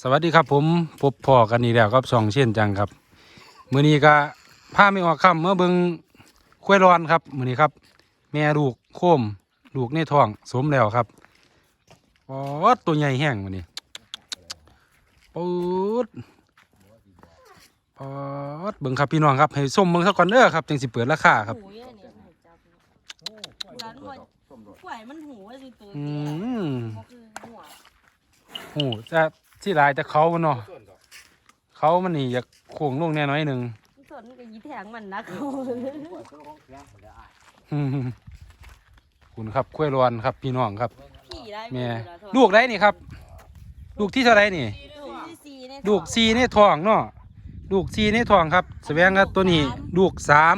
สวัสดีครับผมพบพ่อกันนี่แล้วครับสองเช่นจังครับมื้อนี้ก็พาไม่ออกค่ำเมื่อเบิ่งคุ้วยร้อนครับมื้อนี้ครับ แม่ลูกโคมลูกในท้องสมแล้วครับปอดตัวใหญ่แห้งมื้อนี้ปื๊ดปอดเบิ่งครับพี่น้องครับให้ส้มเบิ่งซะก่อนเด้อครับจึงสิเปิดราคาครับหูเนี่ยเนี่ยหูจับเนี่ยร้านว่าฝ่ายมันหูว่าสิตัวอืเตี้ยมก็คือหัว โอ้จะ ที่ลายแต่เขามันเนาะเขามันนี่อยากโค้งลงแน่น้อยหนึ่งสนกับยีแทงมันนะเขาอืมคุณครับกล้วยรอนครับ พี่น้องครับขี่ได้แม่เวาลูกได้นี่ครับ ลูกที่เท่าไรนี่ลูกที่สี่ในลูกซีในท้องเนาะลูกซีในท้องครับแสดงว่าตัวนี้ลูกสาม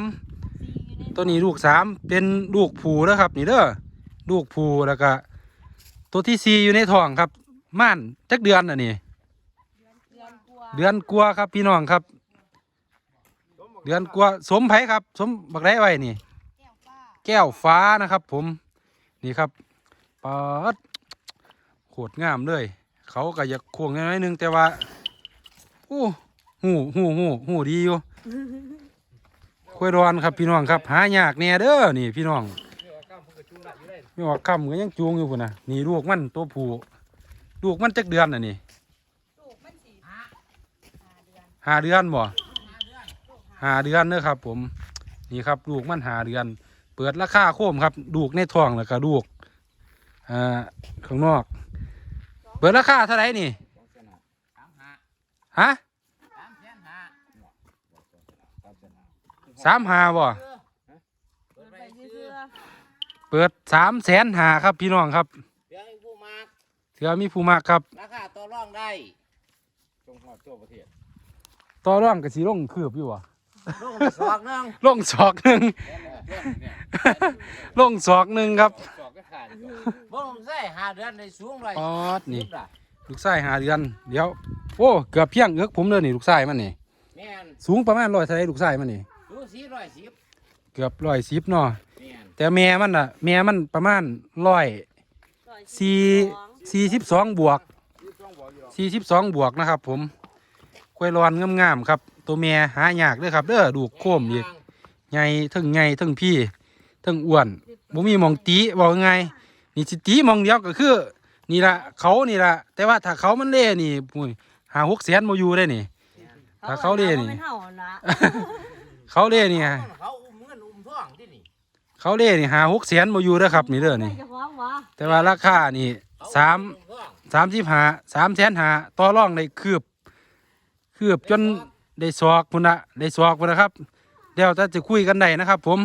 สี่ในตัวนี้ลูกสามเป็นลูกผูแล้วครับ นี่เด้อลูกผูแล้วก็ตัวที่ซีอยู่ในท้องครับ ม่านจักเดือนอะนี่เดือนกว่าเดือนกลัวาครับพี่น้องครับ เดือนกลัวาสมไผครับ สมบักได้ไว้นี่ แก้วป้าแก้วฟ้านะครับ ผมนี่ครับปาดโคตรงามเลย เขาก็อยากควงน้อยๆนึงแต่ว่าอู้หูหูหูหูดีอยู่คุยร้อนครับพี่น้องครับ หายากแน่เด้อนี่พี่น้องไม่ว่าคำก็ยังจูงอยู่พุ่นนะนี่ลูกมันตัวผู้ ลูกมันจักเดือนน่ะนี่ลูกมันสี่ห้าเดือนห้าเดือนบ่ห้าเดือนเด้อครับ ผมนี่ครับลูกมันหาเดือน เปิดราคาโคมครับลูกในท้องแล้วก็ลูกอ่าข้างนอก เปิดราคาเท่าไหร่นี่ฮะสามหาบ่เปิดไปเสื้อเปิดสามแสนหาครับพี่น้องครับ เดี๋ยวให้ผู้มาก เถือมีผู้มากครับ ราคาต่อรองได้จงหอดตัวประเทศต่อร่องกับสีลงคืบอยู่วะลงไปสอกนึงลงศอกหนึ่งเนี่ยเนี่ยลงศอกหนึ่งครับสอกก็ขาดอีกแล้วบ่ลงใส่หาเดือนในสูงเลยปอดนี่สิบล่ะลูกชายหาเดือน เดี๋ยว โอ้เกือบเพียงเอื้อกผมเลยนี่ลูกชายมันนี่ แม่นสูงประมาณร้อยเท่าไรลูกชายมันนี่ ดูสี่ร้อยสิบเกือบร้อยสิบเนาะแม่นแต่แม่มันอะ แม่มันประมาณร้อยร้อยสี่ สี่สิบสอง บวกยี่ต้องบอกอยู่หรอกสี่สิบสองบวกนะครับ ผมกล้วยร้อนงามๆครับ ตัวแม่หายากเด้อครับเด้อดูกโคมอีกใหญ่เทั้งใหญ่เทั้งพี่เทั้งอ้วนบ่มีหมองตีบอกไงายนี่สิตีหมองเดียวก็คือนี่ละเขานี่ละแต่ว่าถ้าเขามันเล่นี่ปุ้ยหาหกแสนมาอยู่ได้นี่ถ้าเขาเรียนนี่ไม่เท่านะเขาเล่นี่ฮะเขาอุ้มเงินอุ้มทองที่นี่เขาเล่นี่หาหกแสนมาอยู่เด้อครับ นี่เด้อนี่จะฟ้องวะแต่ว่าราคานี่เข สามอุ้ทองสามสิบหาสามแสนหาต่อรองได้คืบคืบจนได้ศอกพุ่นละได้ศอกพุ่นนะครับ เดี๋ยวจะจะคุยกันได้นะครับ ผม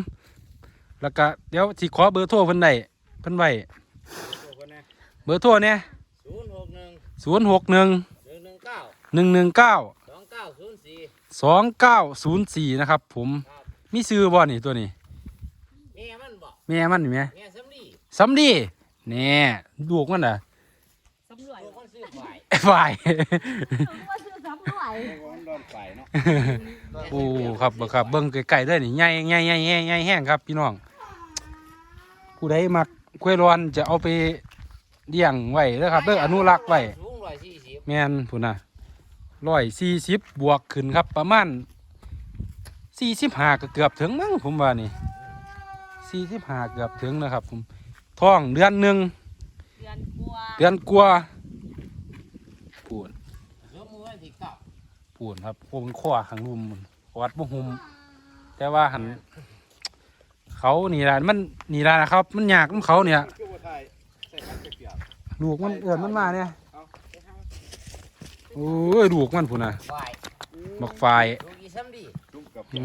แล้วก็เดี๋ยวสิขอเบอร์โทรเพิ่นได้เพิ่นไว้ตัวคนนะเบอร์โทรเนี่ยศูนย์หกหนึ่งศูนย์หกหนึ่งหนึ่งหนึ่งเก้าหนึ่งหนึ่งเก้าสองเก้าศูนย์สี่สองเก้าศูนย์สี่นะครับ ผมมีซื้อบ่นี่ตัวนี้แม่มันบอกแม่มันนี่แม่แม่สำลีสำดี แน่ลูกมันอะสำรวจตัวคนซื้อฝ่ายฝ่ายว่าซื้อสำรวจตัวมันโดนไฟเนาะโอ้ครับเบิ่งครับเบิ่งไกลๆเด้อนี่ใหญ่ใหญ่ใหญ่ใหญ่ใหญ่แห้งครับ พี่น้องผู้ใดมักกล้วยร้อนจะเอาไปเลี้ยงไว้เด้อครับเด้ออนุรักษ์ไว้สูงร้อยสี่สิบแม่นพุ่นน่ะร้อยสี่สิบบวกขึ้นครับประมาณสี่สิบห้าก็เกือบถึงมั้งผมว่านี่สี่สิบห้าเกือบถึงนะครับผม ท้องเดือนหนึ่งเดือนกว่าเดือนกว่าปูนเสือมือวันที่เก้าปูนครับพวกมันข้อขังรุมมันวัดบุหุม แต่ว่าหัน เขานี่ละมันนี่ละนะครับ มันยากของเขาเนี่ยคือว่าไทยใส่กันเปียกลูกมันเอือนมันมาเนี่ยเอาไปทางโอ้ยลูกมันพุ่นน่ะฝ่ายบักไฟดูกี่สำลีจุกกับอื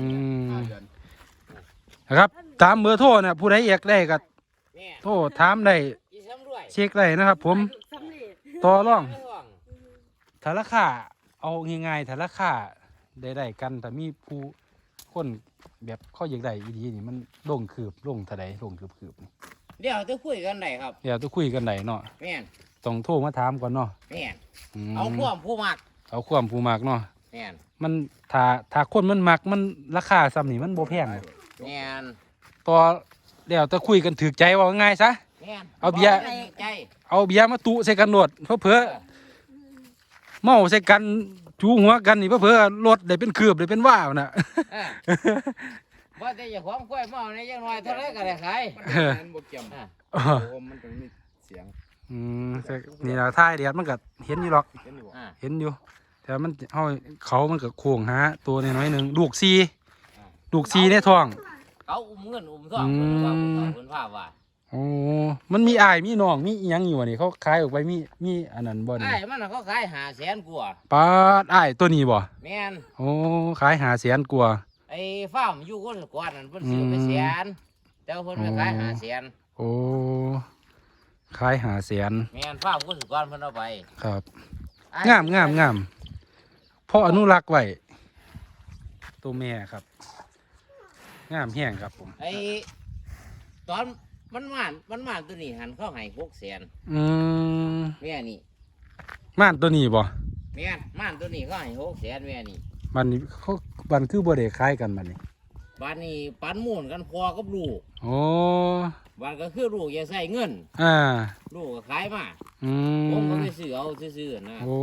ม ห้าเดือนนะครับ ตามเบอร์โทรเนี่ยผู้ใดอยากได้ก็แม่ โทรถามได้กี่สำรวยเช็คได้นะครับ ผมสำเร็จต่อรองไม่ห่วงถ้าราคาเอาง่ายๆถ้าราคาได้ได้กันแต่มีผู้คนแบบเขาอยากได้อีดีนี่มันลงคืบลงเท่าใดลงคืบคืบนี่เดี๋ยวจะคุยกันไหนครับเดี๋ยวต้องคุยกันได้เนาะแม่นต้องโทรมาถามก่อนเนาะแม่นมเอาความผู้มักเอาความผู้มักเนาะแม่นมันถ้าถ้าคนมันมักมันราคาซ้ำนี่มันบ่แพงหรอกแม่นต่อ เดี๋ยวจะคุยกันถือใจว่าง่ายซะ แม่นเอาเบียร์ใจเอาเบียร์มาตุใส่กันโดดเพอเพอเมาใส่กันจูหัวกันนี่เพื่อๆรถได้เป็นคืบได้เป็นว่าวน่ะ เออว่าแต่อย่าของกล้วยเมาเนี่ยยังน้อยเท่าไรก็ได้ขายเออ มันบ่เกี่ยมอะโอ้มันต้องมีเสียงอืมแต่นี่ล่ะท้ายเดียดมันก็เห็นอยู่หรอก เห็นอยู่บ่อะเห็นอยู่ แต่มันเอาเขามันก็โค้งหาตัวน้อยๆหนึงลูกซีลูกซีในท้อง เขาอุ้มเงินอุ้มทองเพิ่นว่าเพิ่นว่าเพิ่นว่าว่าโอ้มันมีอายมีน้องมีอิหยังอยู่วะนี่เขาขายออกไปมีมีอันนั้นบ่นี่ไอ้มันน่ะเขาขายหาแสนกว่าปาดอายตัวนี้บ่แม่นโอ้ขายหาแสนกว่าไอ้ฟาร์มอยู่คนกว่านั่นเพิ่นซื้อไปแสนแต่ว่าเพิ่นไปขายหาแสนโอ้ขายหาแสนแม่นฟาร์มคนกว่าเพิ่นเอาไปครับไอ้งามงามงามพ่ออนุรักษ์ไว้ตัวแม่ครับ งามแห้งครับผม ไอ้ตอนมันหวานมันหวานตัวนี้หันเข้าให้หกแสนอืมแม่นี่ม่านตัวนี้บ่แม่นม่านตัวนี้เขาให้หกแสนแม่นี่มันนี่เขาบันคือบ่ได้ขายกันบัดนี้บ้านนี้ปันหมูนกันพอกับลูกโอ้บ้านก็คือลูกอย่าใส่เงิน อ่า ลูกก็ขายมาอืผมก็มไปซื้อเอาซื้อๆนะโอ้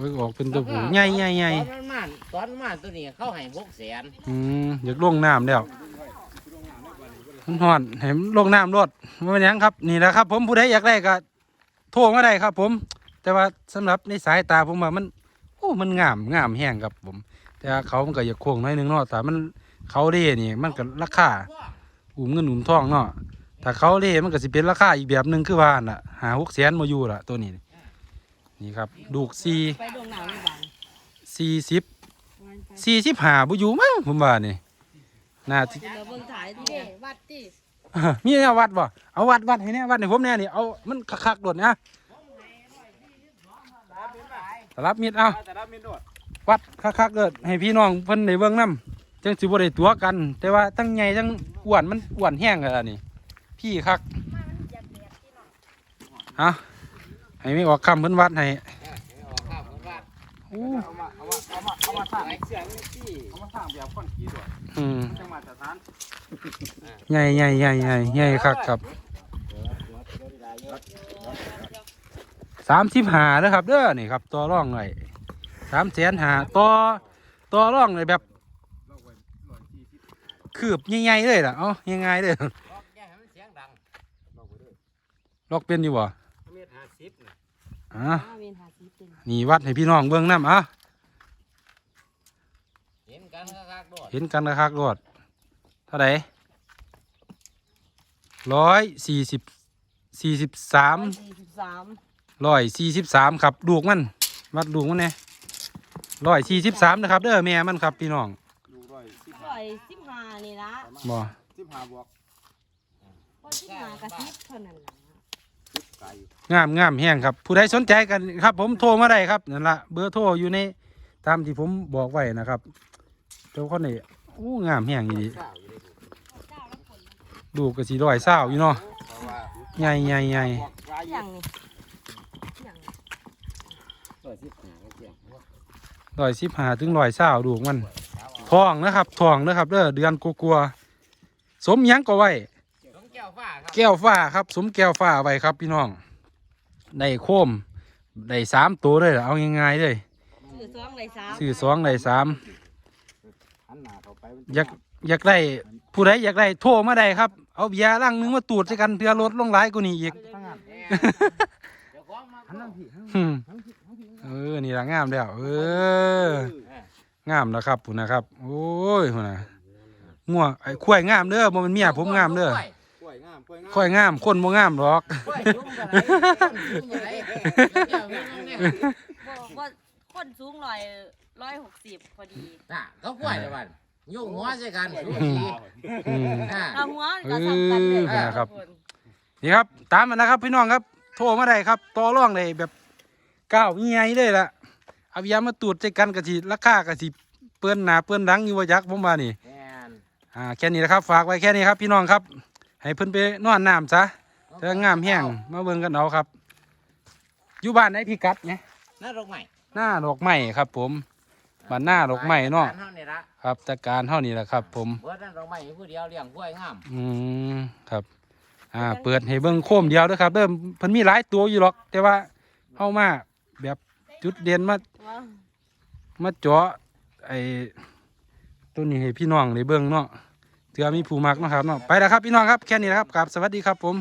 เวิกออกเป็นตัวผู้ใหญ่ใหญ่ใหญ่ตอนมันม่านตอนมันม่านตัวนี้เขาให้หกแสนอืมอยากลงน้ำแล้วมันห่อนเห็นลงน้ำรถมันเป็นหยังครับ นี่แหละครับ ผมผู้ใดอยากได้ก็โทรมาได้ครับ ผม แต่ว่าสำหรับในสายตาผมว่ามัน โอ้มันงามงามแห้งครับผม แต่ว่าเขามันก็อยากโค้งน้อยหนึงเนาะแต่มันเขาเล่นี่มันก็ราคาอุ้มเงินอุ้มทองเนาะถ้าเขาเล่มันก็สิเป็นราคาอีกแบบหนึ่งคือว่าน่ะหาหกแสนมาอยู่ละตัวนี้ นี่ครับดูกซีไปดวงหนาวในบ้านสี่สิบสี่สิบห้าบุอยู่มั้งผมว่านี่น่าสิ เดี๋ยวเบิ่งถ่ายที่เด้วัดติมีแนววัดบ่ เอาวัดวัดให้แน่วัดให้ผมแน่นี่เอามันคักๆโดดนะสลับมิดเอาแต่ละเมนูวัดคักๆเกิดให้พี่น้องเพิ่นได้เบิ่งนํจังสิบ่ได้ตัวกัน แต่ว่าตั้งใหญ่จังอ้วนมันอ้วนแห้งกันล่ะนี่ พี่คักฮะ ให้มีออกคำเพิ่นวัดให้เอามาเอามาเอามาเอามาสร้างเสียงที่เอามาสร้างแบบคนขี่ด้วยอืมจังหวัดสถานใหญ่ใหญ่ใหญ่ใหญ่ใหญ่คักครับสามสิบหาเด้อครับเด้อนี่ครับตัวร่องหน่อยสามแสนหาตัวตัวร่องเลยแบบเราไว้ร้อยสี่สิบคืบใหญ่ๆเลยล่ะเอ้าง่ายๆเลยล็อกแย่ให้มันเสียงดังเราไว้ด้วยล็อกเป็นอยู่บ่ มตรห้าสิบนะอะห้าเวนหาสิบเป็น นี่วัดให้พี่น้องเบิ่งน้ำอะเห็นกันคักๆโดดเห็นกันคักๆรวดเท่าไหร่ร้อยสี่สิบสี่สิบสาม สี่สิบสามร้อยสี่สิบสามครับดูกมันวัดดูกมันเนี่ยร้อยสี่สิบสามนะครับเด้อแม่มันครับพี่น้องดูร้อยสิบร้อยสิบห้านี่ละบ่สิบห้าบวกร้อยสิบห้ากระซิบเท่านั้นล่ะสิบไก่ งามงามแห้งครับ ผู้ใดสนใจกันครับ ผมโทรมาได้ครับนั่นละเบอร์โทรอยู่ในตามที่ผมบอกไว้นะครับเจ้าคนนี้โอ้งามแห้งอีดีเก้าอยู่เลยดูเจ้าแล้วผลดูกกระสีร้อยเศร้าอยู่เนาะเพราะว่าใหญ่ใหญ่ใหญ่บวกรายอย่างนี้อย่างนี้ร้อยสิบห้าก็เกี่ยงร้อยสิบห้าถึงร้อยเศร้าดูกมันทองนะครับทองนะครับเด้อเดือนกลัวๆสมหยังก็ไว้ของแก้วฟ้าครับแก้วฟ้าครับสมแก้วฟ้าไว้ครับพี่น้องได้โคมได้สามตัวเลยล่ะเอาง่ายๆเลยซื้อสองเลยสามซื้อสองได้สามหันหน้าเข้าไปมันอยากอยากได้ผู้ใดอยากได้โทรมาได้ครับ เอาเบียร์ลังหนึงมาตูดใส่กันเพื่อลดลงหลายกว่านี้อีก ทั้งนั้นแม่เดี๋ยวของมาหันนั่งพี่หันอืมนั่งพี่หันพี่เออนี่ละงามแล้วเอองามแล้วครับพุ่นนะครับ โอ้ยพุ่นนะงัวไอ้ควายงามเด้อบ่แมันเมียผมงามเด้อ กล้วย งามกล้วยงามควายงามคนบ่งามหรอกล้วยยุ่งกันไหนยุ่งกันไหนแก้วยุ่งเนี่ยบอกว่าคนสูงร้อยร้อยหกสิบพอดีน่ะเขากล้วยเดี๋ยวมันยุ่งหัวใส่กันสูสีอืมอ่าเอาหัวก็สำคัญเลยเออนะครับ นี่ครับ ตามมันนะครับพี่น้องครับ โทรมาได้ครับต่อรองได้แบบก้าวใหญ่เลยล่ะเอาเบียร์มาตูดใส่กันก็สิราคาก็สิเปิ้นหน้าเปิ้นหลังอยู่ว่ายักผมว่านี่ แม่น อ่าแค่นี้นะครับ ฝากไว้แค่นี้ครับพี่น้องครับ ให้เพิ่นไปนอนน้ำซะเธองามแห้งมาเบิ่งกันเอาครับ อยู่บ้านไหนพี่กัดไงน่าดอกใหม่หน้าดอกไม้ครับ ผมบ้านหน้าดอกไม้เนาะบ้เฮานี่ละครับแต่การเท่านี้แหละครับ ผมเบิดนั่นดอกไม้ผู้เดียวเลี้ยงกล้วยงามอืมครับ อ่า เปิดให้เบิ่งโคมเดียวเด้วยครับเด้อเพิ่นมีหลายตัวอยู่หรอก แต่ว่าเอามาแบบจุดเด่นมาว่ามาเจาะไอ้ตัวนี้ให้พี่น้องได้เบิ่งเนาะ เถื่อมีผู้มักนะครับเนาะไปแล้วครับพี่น้องครับแค่นี้นะครับกลับสวัสดีครับผม